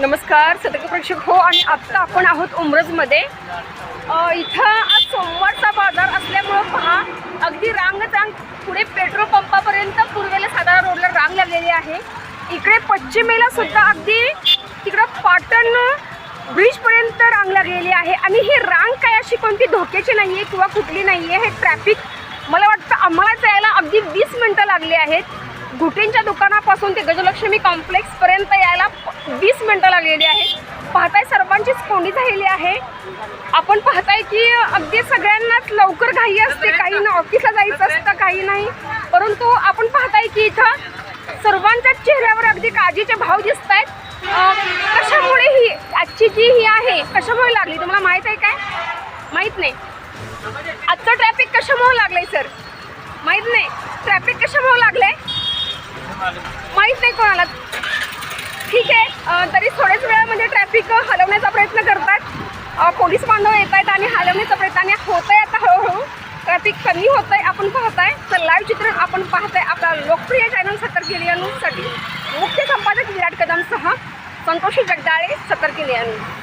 नमस्कार सतर्क प्रेक्षक. हो आणि आत्ता आपण आहोत उमरजमध्ये. इथं आज सोमवारचा बाजार असल्यामुळं पहा अगदी रांगच रांग पुढे पेट्रोल पंपापर्यंत पूर्वेला साधारण रोडला रांग लागलेली आहे. इकडे पश्चिमेला सुद्धा अगदी तिकडं पाटण ब्रिजपर्यंत रांग लागलेली आहे. आणि ही रांग काय अशी कोणती धोक्याची नाही आहे किंवा कुठली नाही आहे हे ट्रॅफिक मला वाटतं आम्हाला जायला अगदी वीस मिनटं लागली आहेत. घुटेंच्या दुकानापासून ते गजलक्ष्मी कॉम्प्लेक्सपर्यंत यायला मिनटं लागलेली आहेत. पाहताय सर्वांचीच कोंडी झालेली आहे. आपण पाहताय की अगदी सगळ्यांनाच लवकर घाई असते. काही ना ऑफिसला जायचं असतं काही नाही. परंतु आपण पाहताय की इथं सर्वांच्याच चेहऱ्यावर अगदी काळजीचे भाव दिसत आहेत कशामुळे ही आजची जी ही आहे कशामुळे लागली? तुम्हाला माहीत आहे काय? माहीत नाही. आजचं ट्रॅफिक कशामुळे लागलंय सर माहीत नाही. ट्रॅफिक कशामुळे लागलंय? माहीत नाही कोणाला. तरी थोड्याच वेळामध्ये ट्रॅफिक हलवण्याचा प्रयत्न करतात. पोलीस बांधव येत आहेत आणि हलवण्याचा प्रयत्न आणि होत आहे आता हळूहळू. ट्रॅफिक कमी होत आहे आपण पाहताय. तर लाईव्ह चित्रण आपण पाहताय आपला लोकप्रिय चॅनल सतर्क न्यूजसाठी मुख्य संपादक विराट कदमसह संतोषी जगदाळे सतर्क न्यूज